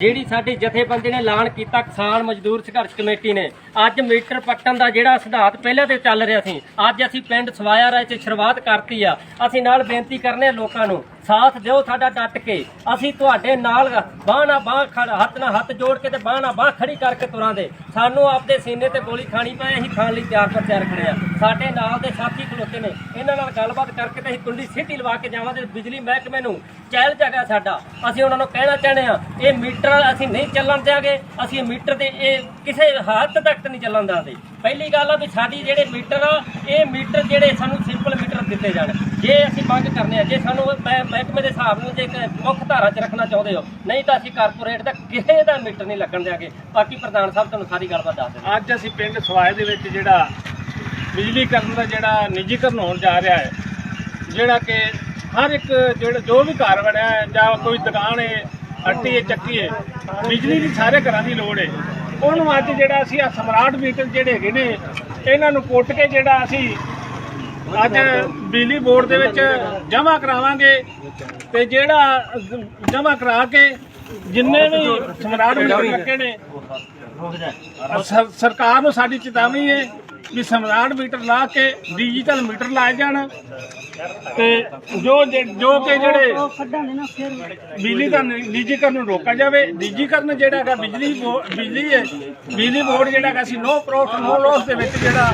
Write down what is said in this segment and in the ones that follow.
ਜਿਹੜੀ ਸਾਡੀ ਜਥੇਬੰਦੀ ਨੇ ਐਲਾਨ ਕੀਤਾ, ਕਿਸਾਨ ਮਜ਼ਦੂਰ ਸੰਘਰਸ਼ ਕਮੇਟੀ ਨੇ। ਅੱਜ ਮੀਟਰ ਪੱਟਣ ਦਾ ਜਿਹੜਾ ਸਿਧਾਂਤ ਪਹਿਲਾਂ ਤੇ ਚੱਲ ਰਿਹਾ ਸੀ, ਅੱਜ ਅਸੀਂ ਪਿੰਡ ਸਵਾਇਆ ਰਾਏ 'ਚ ਸ਼ੁਰੂਆਤ ਕਰਤੀ ਆ। ਅਸੀਂ ਨਾਲ ਬੇਨਤੀ ਕਰਨੇ ਲੋਕਾਂ ਨੂੰ ਸਾਥ ਦਿਓ ਸਾਡਾ ਡਟ ਕੇ ਅਸੀਂ ਤੁਹਾਡੇ ਨਾਲ ਬਾਂਹ ਨਾਲ ਬਾਂਹ ਖੜ ਹੱਥ ਨਾਲ ਹੱਥ ਜੋੜ ਕੇ ਤੇ ਬਾਂਹ ਨਾਲ ਬਾਂਹ ਖੜੀ ਕਰਕੇ ਤੁਰਾਂਦੇ। ਸਾਨੂੰ ਆਪਦੇ ਸੀਨੇ ਤੇ ਗੋਲੀ ਖਾਣੀ ਪਏ, ਅਸੀਂ ਖਾਣ ਲਈ ਤਿਆਰ ਪਰ ਤਿਆਰ ਖੜੇ ਆ। ਸਾਡੇ ਨਾਲ ਦੇ ਸਾਥੀ ਖਲੋਤੇ ਨੇ। ਇਹਨਾਂ ਨਾਲ ਗੱਲਬਾਤ ਕਰਕੇ ਤੇ ਅਸੀਂ ਕੁੰਡੀ ਸਿੱਟੀ ਲਵਾ ਕੇ ਜਾਵਾਂਗੇ ਬਿਜਲੀ ਮਹਿਕਮੇ ਨੂੰ। ਚੈਲੰਜ ਹੈਗਾ ਸਾਡਾ। ਅਸੀਂ ਉਹਨਾਂ ਨੂੰ ਕਹਿਣਾ ਚਾਹੁੰਦੇ ਆ ਇਹ ਮੀਟਰ ਅਸੀਂ ਨਹੀਂ ਚੱਲਣ ਦਿਆਂਗੇ। ਅਸੀਂ ਮੀਟਰ ਦੇ ਇਹ ਕਿਸੇ ਹੱਦ ਤੱਕ ਨਹੀਂ ਚੱਲਣ ਦਿਆਂਗੇ ਪਹਿਲੀ ਗੱਲ ਆ ਵੀ ਸਾਡੀ ਜਿਹੜੇ ਮੀਟਰ ਆ, ਇਹ ਮੀਟਰ ਜਿਹੜੇ ਸਾਨੂੰ ਸਿੰਪਲ ਮੀਟਰ ਦਿੱਤੇ ਜਾਣ। ਜੇ ਅਸੀਂ ਮੰਗ ਕਰਨੇ ਆ, ਜੇ ਸਾਨੂੰ ਮਹਿ- ਮਹਿਕਮੇ ਦੇ ਹਿਸਾਬ ਨੂੰ ਜੇ ਇੱਕ ਮੁੱਖ ਧਾਰਾ 'ਚ ਰੱਖਣਾ ਚਾਹੁੰਦੇ ਹੋ, ਨਹੀਂ ਤਾਂ ਅਸੀਂ ਕਾਰਪੋਰੇਟ ਦਾ ਕਿਸੇ ਦਾ ਮੀਟਰ ਨਹੀਂ ਲੱਗਣ ਦਿਆਂਗੇ। ਬਾਕੀ ਪ੍ਰਧਾਨ ਸਾਹਿਬ ਤੁਹਾਨੂੰ ਸਾਰੀ ਗੱਲਬਾਤ ਦੱਸ ਦੇਣਗੇ ਅੱਜ ਅਸੀਂ ਪਿੰਡ ਸਵਾਏ ਦੇ ਵਿੱਚ ਜਿਹੜਾ ਬਿਜਲੀਕਰਨ ਦਾ ਜਿਹੜਾ ਨਿੱਜੀਕਰਨ ਹੋਣ ਜਾ ਰਿਹਾ ਹੈ, ਜਿਹੜਾ ਕਿ ਹਰ ਇੱਕ ਜਿਹੜਾ ਜੋ ਵੀ ਘਰ ਬਣਿਆ ਹੈ, ਜਾਂ ਕੋਈ ਦੁਕਾਨ ਹੈ ਹੱਟੀ ਹੈ, ਚੱਕੀ ਹੈ, ਬਿਜਲੀ ਦੀ ਸਾਰੇ ਘਰਾਂ ਦੀ ਲੋੜ ਹੈ। ਉਹਨੂੰ ਅੱਜ ਜਿਹੜਾ ਅਸੀਂ ਆ ਸਮਰਾਟ ਮੀਟਰ ਜਿਹੜੇ ਹੈਗੇ ਨੇ, ਇਹਨਾਂ ਨੂੰ ਕੁੱਟ ਕੇ ਜਿਹੜਾ ਅਸੀਂ ਅੱਜ ਬਿਜਲੀ ਬੋਰਡ ਦੇ ਵਿੱਚ ਜਮ੍ਹਾਂ ਕਰਾਵਾਂਗੇ ਤੇ ਜਿਹੜਾ ਜਮ੍ਹਾਂ ਕਰਾ ਕੇ ਜਿੰਨੇ ਵੀ ਸਮਰਾਟ ਮੀਟਰ ਲੱਗੇ ਨੇ ਸਰ- ਸਰਕਾਰ ਨੂੰ ਸਾਡੀ ਚੇਤਾਵਨੀ ਹੈ ਵੀ ਸਮਰਾਟ ਮੀਟਰ ਲਾ ਕੇ ਡਿਜੀਟਲ ਮੀਟਰ ਲਾਏ ਜਾਣ ਤੇ ਜੋ ਜੇ- ਕਿ ਜਿਹੜੇ ਬਿਜਲੀ ਦਾ ਨਿੱਜੀਕਰਨ ਨੂੰ ਰੋਕਿਆ ਜਾਵੇ ਨਿੱਜੀਕਰਨ ਜਿਹੜਾ ਹੈਗਾ ਬਿਜਲੀ ਬਿਜਲੀ ਹੈ ਬਿਜਲੀ ਬੋਰਡ ਜਿਹੜਾ ਹੈਗਾ ਸੀ ਨੋ ਪ੍ਰੋਫਿਟ ਨੋ ਲਾਸ ਦੇ ਵਿੱਚ ਜਿਹੜਾ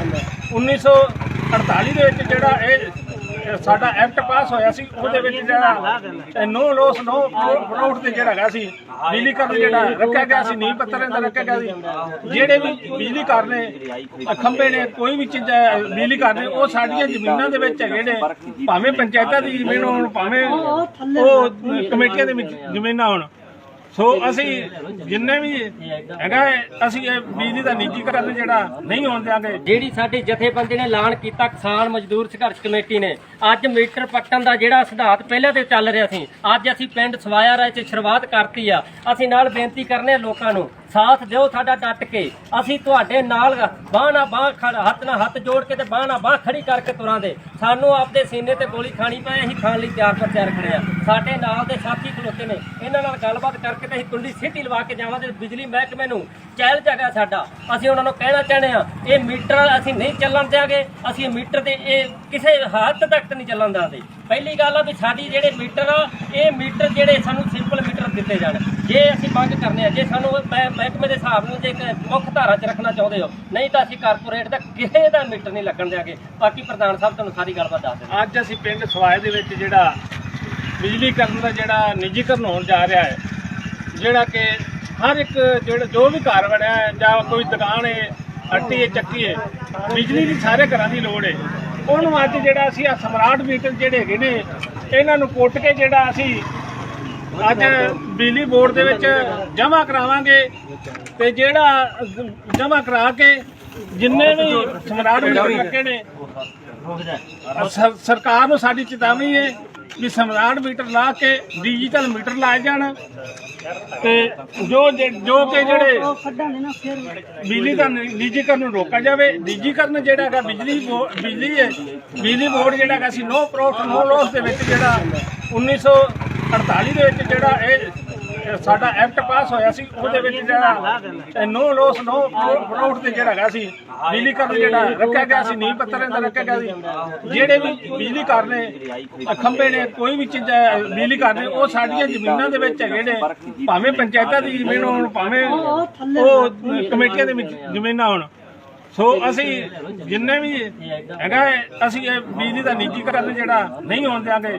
1948 ਦੇ ਵਿੱਚ ਜਿਹੜਾ ਇਹ ਸਾਡਾ ਐਕਟ ਪਾਸ ਹੋਇਆ ਸੀ, ਉਹਦੇ ਵਿੱਚ ਜਿਹੜਾ ਨੋ ਲਾਸ ਨੋ ਪ੍ਰੋਫਿਟ ਤੇ ਜਿਹੜਾ ਹੈਗਾ ਸੀ, ਬਿਜਲੀ ਕਰਨ ਜਿਹੜਾ ਰੱਖਿਆ ਗਿਆ ਸੀ, ਨੀਂਹ ਪੱਥਰ ਦਾ ਰੱਖਿਆ ਗਿਆ ਸੀ। ਜਿਹੜੇ ਵੀ ਬਿਜਲੀ ਘਰ ਨੇ ਖੰਭੇ ਨੇ, ਕੋਈ ਵੀ ਚੀਜ਼ ਬਿਜਲੀ ਘਰ ਨੇ, ਉਹ ਸਾਡੀਆਂ ਜ਼ਮੀਨਾਂ ਦੇ ਵਿੱਚ ਹੈਗੇ ਨੇ, ਭਾਵੇਂ ਪੰਚਾਇਤਾਂ ਦੀ ਜ਼ਮੀਨ ਹੋਣ, ਭਾਵੇਂ ਉਹ ਕਮੇਟੀਆਂ ਦੇ ਵਿੱਚ ਜ਼ਮੀਨਾਂ ਹੋਣ। ਸੋ ਅਸੀਂ ਜਿੰਨੇ ਵੀ ਹੈਗਾ ਅਸੀਂ ਇਹ ਬਿਜਲੀ ਦਾ ਨਿੱਜੀਕਰਨ ਜਿਹੜਾ ਨਹੀਂ ਹੋਣ ਦਿਆਂਗੇ। ਜਿਹੜੀ ਸਾਡੀ ਜਥੇਬੰਦੀ ਨੇ ਐਲਾਨ ਕੀਤਾ, ਕਿਸਾਨ ਮਜ਼ਦੂਰ ਸੰਘਰਸ਼ ਕਮੇਟੀ ਨੇ, ਅੱਜ ਮੀਟਰ ਪੱਟਣ ਦਾ ਜਿਹੜਾ ਸਿਧਾਂਤ ਪਹਿਲਾਂ ਤੇ ਚੱਲ ਰਿਹਾ ਸੀ, ਅੱਜ ਅਸੀਂ ਪਿੰਡ ਸਵਾਇਆ ਰਾਏ 'ਚ ਸ਼ੁਰੂਆਤ ਕਰਤੀ ਆ। ਅਸੀਂ ਨਾਲ ਬੇਨਤੀ ਕਰਨੇ ਲੋਕਾਂ ਨੂੰ ਸਾਥ ਦਿਓ ਸਾਡਾ ਡਟ ਕੇ ਅਸੀਂ ਤੁਹਾਡੇ ਨਾਲ ਬਾਂਹ ਨਾਲ ਬਾਂਹ ਖੜ ਹੱਥ ਨਾਲ ਹੱਥ ਜੋੜ ਕੇ ਤੇ ਬਾਂਹ ਨਾਲ ਬਾਂਹ ਖੜੀ ਕਰਕੇ ਤੁਰਾਂਦੇ ਸਾਨੂੰ ਆਪਦੇ ਸੀਨੇ ਤੇ ਗੋਲੀ ਖਾਣੀ ਪਏ, ਅਸੀਂ ਖਾਣ ਲਈ ਤਿਆਰ ਪਰ ਤਿਆਰ ਖੜੇ ਆ। ਸਾਡੇ ਨਾਲ ਦੇ ਸਾਥੀ ਖਲੋਤੇ ਨੇ। ਇਹਨਾਂ ਨਾਲ ਗੱਲਬਾਤ ਕਰਕੇ ਤੇ ਅਸੀਂ ਕੁੰਡੀ ਸਿੱਟੀ ਲਵਾ ਕੇ ਜਾਵਾਂਗੇ ਬਿਜਲੀ ਮਹਿਕਮੇ ਨੂੰ ਚੈਲ ਹੈਗਾ ਸਾਡਾ। ਅਸੀਂ ਉਹਨਾਂ ਨੂੰ ਕਹਿਣਾ ਚਾਹੁੰਦੇ ਆ ਇਹ ਮੀਟਰ ਅਸੀਂ ਨਹੀਂ ਚੱਲਣ ਦਿਆਂਗੇ। ਅਸੀਂ ਮੀਟਰ ਦੇ ਇਹ ਕਿਸੇ ਹੱਦ ਤੱਕ ਨਹੀਂ ਚੱਲਣ ਦਿਆਂਗੇ ਪਹਿਲੀ ਗੱਲ ਆ ਵੀ ਸਾਡੀ ਜਿਹੜੇ ਮੀਟਰ ਆ, ਇਹ ਮੀਟਰ ਜਿਹੜੇ ਸਾਨੂੰ ਸਿੰਪਲ ਮੀਟਰ ਦਿੱਤੇ ਜਾਣ। ਜੇ ਅਸੀਂ ਮੰਗ ਕਰਨੇ ਆ, ਜੇ ਸਾਨੂੰ ਮਹਿ- ਮਹਿਕਮੇ ਦੇ ਹਿਸਾਬ ਨੂੰ ਜੇ ਮੁੱਖ ਧਾਰਾ 'ਚ ਰੱਖਣਾ ਚਾਹੁੰਦੇ ਹੋ, ਨਹੀਂ ਤਾਂ ਅਸੀਂ ਕਾਰਪੋਰੇਟ ਦਾ ਕਿਸੇ ਦਾ ਮੀਟਰ ਨਹੀਂ ਲੱਗਣ ਦਿਆਂਗੇ। ਬਾਕੀ ਪ੍ਰਧਾਨ ਸਾਹਿਬ ਤੁਹਾਨੂੰ ਸਾਰੀ ਗੱਲਬਾਤ ਦੱਸ ਦੇਣਗੇ ਅੱਜ ਅਸੀਂ ਪਿੰਡ ਸਵਾਏ ਦੇ ਵਿੱਚ ਜਿਹੜਾ ਬਿਜਲੀਕਰਨ ਦਾ ਜਿਹੜਾ ਨਿੱਜੀਕਰਨ ਹੋਣ ਜਾ ਰਿਹਾ ਹੈ, ਜਿਹੜਾ ਕਿ ਹਰ ਇੱਕ ਜਿਹੜਾ ਜੋ ਵੀ ਘਰ ਬਣਿਆ ਜਾਂ ਕੋਈ ਦੁਕਾਨ ਹੈ ਹੱਟੀ ਹੈ, ਚੱਕੀ ਹੈ, ਬਿਜਲੀ ਦੀ ਸਾਰੇ ਘਰਾਂ ਦੀ ਲੋੜ ਹੈ। ਉਹਨੂੰ ਅੱਜ ਜਿਹੜਾ ਅਸੀਂ ਆ ਸਮਰਾਟ ਮੀਟਰ ਜਿਹੜੇ ਹੈਗੇ ਨੇ ਇਹਨਾਂ ਨੂੰ ਕੁੱਟ ਕੇ ਜਿਹੜਾ ਅਸੀਂ ਅੱਜ ਬਿਜਲੀ ਬੋਰਡ ਦੇ ਵਿੱਚ ਜਮ੍ਹਾਂ ਕਰਾਵਾਂਗੇ ਤੇ ਜਿਹੜਾ ਜਮ੍ਹਾਂ ਕਰਾ ਕੇ ਜਿੰਨੇ ਵੀ ਸਮਰਾਟ ਮੀਟਰ ਲੱਗੇ ਨੇ ਸਰ- ਸਰਕਾਰ ਨੂੰ ਸਾਡੀ ਚੇਤਾਵਨੀ ਹੈ ਵੀ ਸਮਰਾਟ ਮੀਟਰ ਲਾ ਕੇ ਡਿਜੀਟਲ ਮੀਟਰ ਲਾਏ ਜਾਣ। ਤੇ ਜੋ ਜੇ- ਜੋ ਕਿ ਜਿਹੜੇ ਬਿਜਲੀ ਦਾ ਨਿੱਜੀਕਰਨ ਨੂੰ ਰੋਕਿਆ ਜਾਵੇ, ਨਿੱਜੀਕਰਨ ਜਿਹੜਾ ਹੈਗਾ, ਬਿਜਲੀ ਬੋ- ਬਿਜਲੀ ਹੈ, ਬਿਜਲੀ ਬੋਰਡ ਜਿਹੜਾ ਹੈਗਾ ਸੀ ਨੋ ਪ੍ਰੋਫਿਟ ਨੋ ਲਾਸ ਦੇ ਵਿੱਚ ਜਿਹੜਾ 1948 ਦੇ ਵਿੱਚ ਜਿਹੜਾ ਇਹ ਸਾਡਾ ਐਕਟ ਪਾਸ ਹੋਇਆ ਸੀ ਉਹਦੇ ਵਿੱਚ ਜਿਹੜਾ ਨੋ ਲਾਸ ਨੋ ਪ੍ਰੋਫਿਟ ਤੇ ਜਿਹੜਾ ਹੈਗਾ ਸੀ ਬਿਜਲੀ ਕਰਨ ਜਿਹੜਾ ਰੱਖਿਆ ਗਿਆ ਸੀ ਨੀਂਹ ਪੱਥਰ ਦਾ ਰੱਖਿਆ ਗਿਆ ਸੀ। ਜਿਹੜੇ ਵੀ ਬਿਜਲੀ ਘਰ ਨੇ ਖੰਭੇ ਨੇ ਕੋਈ ਵੀ ਚੀਜ਼ ਬਿਜਲੀ ਘਰ ਨੇ ਉਹ ਸਾਡੀਆਂ ਜ਼ਮੀਨਾਂ ਦੇ ਵਿੱਚ ਹੈਗੇ ਨੇ। ਭਾਵੇਂ ਪੰਚਾਇਤਾਂ ਦੀ ਜ਼ਮੀਨ ਹੋਣ ਭਾਵੇਂ ਉਹ ਕਮੇਟੀਆਂ ਦੇ ਵਿੱਚ ਜ਼ਮੀਨਾਂ ਹੋਣ। ਸੋ ਅਸੀਂ ਜਿੰਨੇ ਵੀ ਹੈਗਾ ਅਸੀਂ ਇਹ ਬਿਜਲੀ ਦਾ ਨਿੱਜੀਕਰਨ ਜਿਹੜਾ ਨਹੀਂ ਹੋਣ ਦਿਆਂਗੇ।